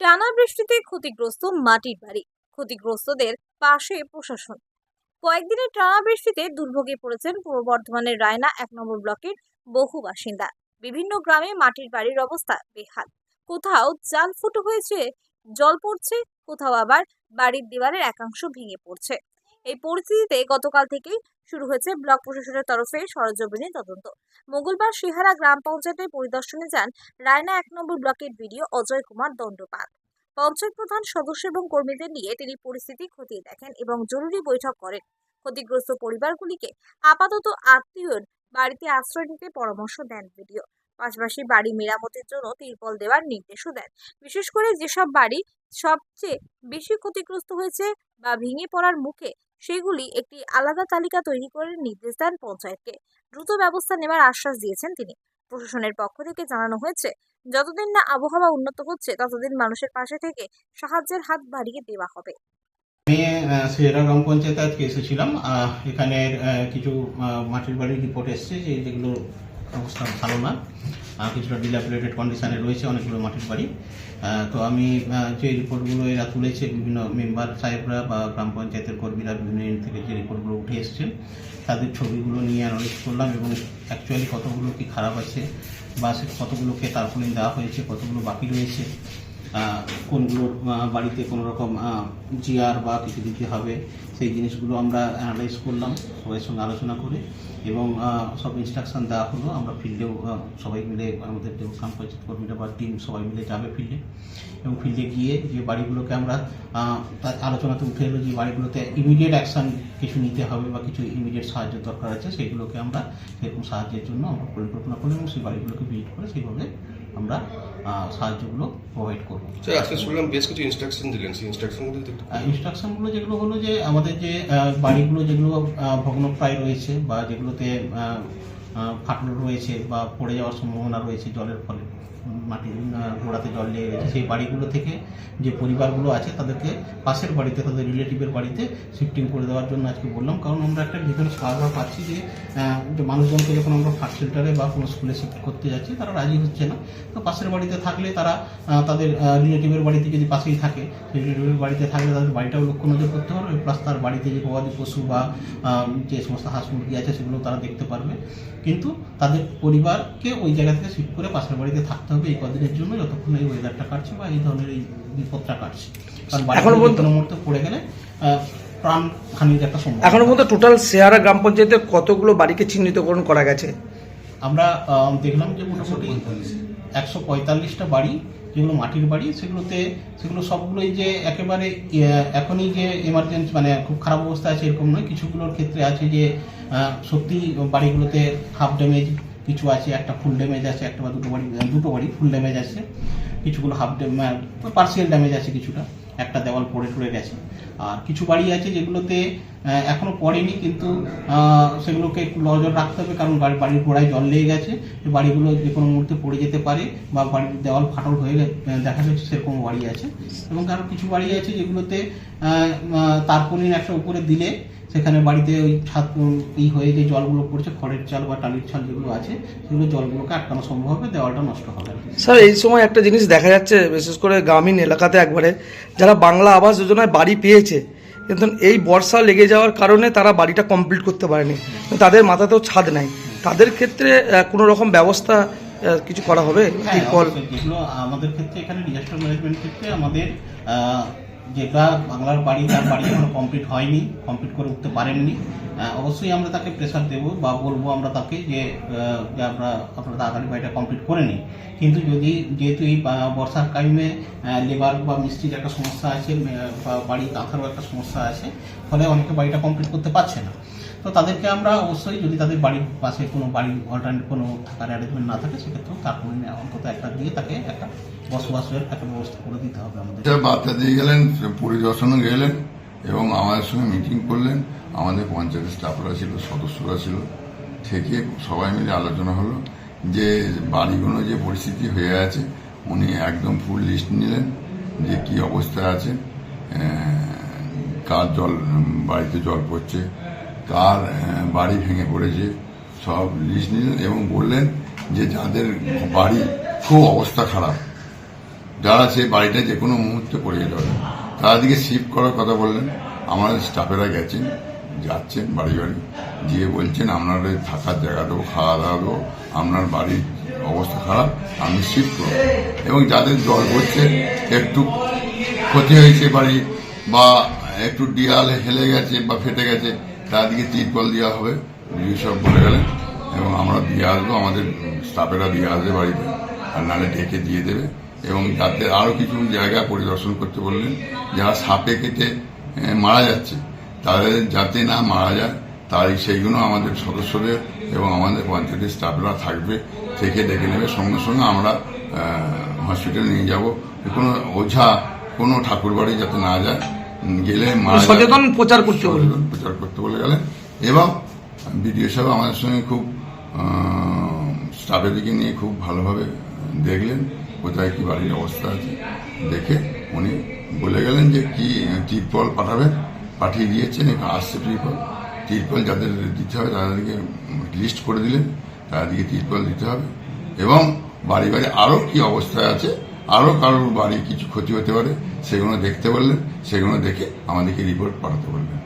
টানা বৃষ্টিতে ক্ষতিগ্রস্ত মাটির বাড়ি, ক্ষতিগ্রস্তদের পাশে প্রশাসন। কয়েকদিনের টানা বৃষ্টিতে দুর্ভোগে পড়েছেন পূর্ব বর্ধমানের রায়না এক নম্বর ব্লকের বহু বাসিন্দা। বিভিন্ন গ্রামে মাটির বাড়ির অবস্থা বেহাল। কোথাও চাল ফুটো হয়েছে, জল পড়ছে, কোথাও আবার বাড়ির দেওয়ালের একাংশ ভেঙে পড়ছে। এই পরিস্থিতিতে গতকাল থেকেই শুরু হয়েছে ব্লক প্রশাসনের তরফে সরজমিনে তদন্ত। মঙ্গলবার সিহারা গ্রাম পঞ্চায়েতের পরিদর্শনে যান রায়না এক নম্বর ব্লকের বিডিও অজয় কুমার দণ্ডপাত। পঞ্চায়েত প্রধান সদস্য এবং কর্মীদের নিয়ে তিনি পরিস্থিতি খতিয়ে দেখেন এবং জরুরি বৈঠক করেন। ক্ষতিগ্রস্ত পরিবারগুলিকে আপাতত আত্মীয়র বাড়িতে আশ্রয় নিতে পরামর্শ দেন ভিডিও পাশাপাশি বাড়ি মেরামতের জন্য তিরপল দেওয়ার নির্দেশও দেন। বিশেষ করে যেসব বাড়ি সবচেয়ে বেশি ক্ষতিগ্রস্ত হয়েছে বা ভেঙে পড়ার মুখে সেগুলি একটি আলাদা তালিকা তৈরি করে নির্দেশ দেন পঞ্চায়েতকে। দ্রুত ব্যবস্থা নেওয়ার আশ্বাস দিয়েছেন তিনি। প্রশাসনের পক্ষ থেকে জানানো হয়েছে, যতদিন না আবহাওয়া উন্নত হচ্ছে, ততদিন মানুষের পাশে থেকে সাহায্যের হাত বাড়িয়ে দেওয়া হবে। আমি সিয়েরা গ্রাম পঞ্চায়েতে আজকে এসেছিলাম। এখানের কিছু মাটির বাড়ির রিপোর্ট এসছে যে যেগুলো অবস্থা ভালো না। কিছুটা ডিলাপিলেটেড কন্ডিশানে রয়েছে অনেকগুলো মাটির বাড়ি। তো আমি যে রিপোর্টগুলো এরা তুলেছে, বিভিন্ন মেম্বার সাহেবরা বা গ্রাম পঞ্চায়েতের কর্মীরা বিভিন্ন ইউনিট থেকে যে রিপোর্টগুলো উঠে এসছে, তাদের ছবিগুলো নিয়ে অ্যানালিস করলাম এবং অ্যাকচুয়ালি কতগুলো কি খারাপ আছে বা কতগুলোকে তারপরে দেওয়া হয়েছে, কতগুলো বাকি রয়েছে। আহ, কোনগুলোর বাড়িতে কোনো রকম জিআর বা কিছু দিতে হবে সেই জিনিসগুলো আমরা অ্যানালাইজ করলাম সবাই সঙ্গে আলোচনা করে এবং সব ইনস্ট্রাকশন দেওয়া হলো। আমরা ফিল্ডেও সবাই মিলে আমাদের গ্রাম পঞ্চায়েত কর্মীরা বা টিম সবাই মিলে যাবে ফিল্ডে। এবং ফিল্ডে গিয়ে যে বাড়িগুলোকে আমরা তার আলোচনাতে উঠে এলো যে বাড়িগুলোতে ইমিডিয়েট অ্যাকশন কিছু নিতে হবে বা কিছু ইমিডিয়েট সাহায্য দরকার আছে সেগুলোকে আমরা সেরকম সাহায্যের জন্য আমরা পরিকল্পনা করলাম এবং সেই বাড়িগুলোকে ভিজিট করে সেইভাবে আমরা সাহায্যগুলো প্রোভাইড করব। স্যার আজকে শুনলাম বেশ কিছু ইনস্ট্রাকশন দিলেন। সেই ইনস্ট্রাকশনগুলো ইনস্ট্রাকশনগুলো যেগুলো হলো যে আমাদের যে বাড়িগুলো যেগুলো ভগ্নপ্রায় রয়েছে বা যেগুলোতে ফাটল রয়েছে বা পড়ে যাওয়ার সম্ভাবনা রয়েছে জলের ফলে। মাটির গোড়াতে জল লেগে গেছে সেই বাড়িগুলো থেকে যে পরিবারগুলো আছে, তাদেরকে পাশের বাড়িতে, তাদের রিলেটিভের বাড়িতে শিফটিং করে দেওয়ার জন্য আজকে বললাম। কারণ আমরা একটা ডিফারেন্স বারবার পাচ্ছি যে মানুষজনকে যখন আমরা ফার্স্ট শেল্টারে বা কোনো স্কুলে শিফট করতে যাচ্ছি, তারা রাজি হচ্ছে না। তো পাশের বাড়িতে থাকলে তারা তাদের রিলেটিভের বাড়িতে যদি পাশেই থাকে, সেই রিলেটিভের বাড়িতে থাকলে তাদের বাড়িটাও লক্ষ্য নজর করতে পারবে প্লাস তার বাড়িতে যে গবাদি পশু বা যে সমস্ত হাঁস মুরগি আছে, সেগুলো তারা দেখতে পারবে। কিন্তু তাদের পরিবারকে ওই জায়গা থেকে শিফট করে পাশের বাড়িতে থাকতে হবে এই কদিনের জন্য যতক্ষণ এই ওয়েদারটা কাটছে বা এই ধরনের এই বিপদটা কাটছে। কারণ বাড়ির কোনো মুহূর্তে পড়ে গেলে প্রাণ হানির একটা সম্ভব এখনও পর্যন্ত টোটাল শেয়ারা গ্রাম পঞ্চায়েতে কতগুলো বাড়িকে চিহ্নিতকরণ করা গেছে? আমরা দেখলাম যে মোটামুটি একশো পঁয়তাল্লিশটা বাড়ি যেগুলো মাটির বাড়ি, সেগুলোতে, সেগুলো সবগুলোই যে একেবারে এখনই যে এমার্জেন্সি মানে খুব খারাপ অবস্থা আছে এরকম নয়। কিছুগুলোর ক্ষেত্রে আছে যে সত্যি বাড়িগুলোতে হাফ ড্যামেজ কিছু আছে, একটা ফুল ড্যামেজ আছে, একটা বা দুটো বাড়ি দুটো বাড়ি ফুল ড্যামেজ আছে। কিছুগুলো হাফ ড্যামেজ পার্সিয়াল ড্যামেজ আছে কিছুটা। একটা দেওয়াল পড়ে টড়ে গেছে। আর কিছু বাড়ি আছে যেগুলোতে এখনও এখনও পড়েনি, কিন্তু সেগুলোকে একটু নজর রাখতে হবে, কারণ বাড়ি, বাড়ির গোড়ায় জল লেগে গেছে। বাড়িগুলো যে কোনো মুহূর্তে পড়ে যেতে পারে বা বাড়ির দেওয়াল ফাটল হয়ে দেখা যাচ্ছে সেরকম বাড়ি আছে। এবং আরও কিছু বাড়ি আছে যেগুলোতে তারপলিন একটা উপরে দিলে সেখানে বাড়িতে ওই ছাদ ই হয়ে যে জলগুলো পড়ছে খড়ের চাল বা টালির চাল যেগুলো আছে সেগুলো জলগুলোকে আটকানো সম্ভব হবে দেওয়ালটা নষ্ট হবে। স্যার এই সময় একটা জিনিস দেখা যাচ্ছে বিশেষ করে গ্রামীণ এলাকাতে একবারে যারা বাংলা আবাস যোজনায় বাড়ি পেয়েছে কিন্তু এই বর্ষা লেগে যাওয়ার কারণে তারা বাড়িটা কমপ্লিট করতে পারেনি। তাদের মাথাতেও ছাদ নাই। তাদের ক্ষেত্রে কোনো রকম ব্যবস্থা কিছু করা হবে? হ্যাঁ, আমাদের ক্ষেত্রে এখানে ডিজাস্টার ম্যানেজমেন্ট ক্ষেত্রে আমাদের যেটা বাংলার বাড়ি, তার বাড়ি এখনও কমপ্লিট হয়নি কমপ্লিট করে উঠতে পারেননি। অবশ্যই আমরা তাকে প্রেশার দেবো বা বলব আমরা তাকে যে আমরা আপনারা তাড়াতাড়ি বাড়িটা কমপ্লিট করে নিই কিন্তু যদি যেহেতু এই বর্ষার টাইমে লেবার বা মিস্ত্রির একটা সমস্যা আছে বাড়ি কাঁথারও একটা সমস্যা আছে, ফলে অনেকে বাড়িটা কমপ্লিট করতে পারছে না। তো তাদেরকে আমরা অবশ্যই যদি তাদের বাড়ির পাশে কোনো বাড়ি অল্টারনেট কোনো থাকার অ্যারেঞ্জমেন্ট না থাকে, সেক্ষেত্রেও তারপরে অন্তত একটা দিয়ে তাকে একটা বসবাসের একটা ব্যবস্থা করে দিতে হবে আমাদের। বার্তা দিয়ে গেলেন, পরিদর্শনে গেলেন এবং আমাদের সঙ্গে মিটিং করলেন। আমাদের পঞ্চায়েতের স্টাফরা ছিল, সদস্যরা ছিল। থেকে সবাই মিলে আলোচনা হলো যে বাড়িগুলো যে পরিস্থিতি হয়ে আছে, উনি একদম ফুল লিস্ট নিলেন যে কি অবস্থা আছে কার জল, বাড়িতে জল পড়ছে আহ, বাড়ি ভেঙে পড়েছে। সব লিস্ট নিলেন এবং বললেন যে যাদের বাড়ি খুব অবস্থা খারাপ যারা সেই বাড়িটা যে কোনো মুহূর্তে পড়ে যেতে পারে। তাদেরকে শিফট করার কথা বললেন। আমাদের স্টাফেরা গেছেন যাচ্ছেন বাড়ি বাড়ি। গিয়ে বলছেন আপনাদের থাকার জায়গা দেবো খাওয়া দাওয়া দেবো আপনার বাড়ির অবস্থা খারাপ আপনি শিফট করুন এবং যাদের জল পড়ছে একটু ক্ষতি হয়েছে বাড়ি বা একটু ডিয়াল হেলে গেছে বা ফেটে গেছে তাদেরকে তিরপল দেওয়া হবে সব বলে গেলেন এবং আমরা দিয়ে আসব, আমাদের স্টাফেরা দিয়ে আসবে বাড়িতে। আর নাহলে ডেকে দিয়ে দেবে। এবং যাতে আরও কিছু জায়গা পরিদর্শন করতে বললেন, যারা সাপে কেটে মারা যাচ্ছে তাদের যাতে না মারা যায়, তাই সেইগুলো আমাদের সদস্যদের এবং আমাদের পঞ্চায়েতের স্টাফরা থাকবে, থেকে ডেকে নেবে। সঙ্গে সঙ্গে আমরা হসপিটালে নিয়ে যাব। কোনো ওঝা, কোনো ঠাকুর বাড়ি যাতে না যায় গেলে সচেতন প্রচার করতে সচেতন প্রচার করতে বলে গেলেন এবং বিডিও সাহেব আমাদের সঙ্গে খুব স্টাফের দিকে নিয়ে খুব ভালোভাবে দেখলেন কোথায় কি বাড়ির অবস্থা আছে। দেখে উনি বলে গেলেন যে কি টিরপল পাঠাবেন পাঠিয়ে দিয়েছেন আসছে টিরপল টিরপল যাদের দিতে হবে তাদেরকে লিস্ট করে দিলেন তাদেরকে টিরপল দিতে হবে। এবং বাড়ি বাড়ি আরও কি অবস্থায় আছে আরও কারোর বাড়ি কিছু ক্ষতি হতে পারে, সেগুলো দেখতে পারলেন, সেগুলো দেখে আমাদেরকে রিপোর্ট পাঠাতে বললেন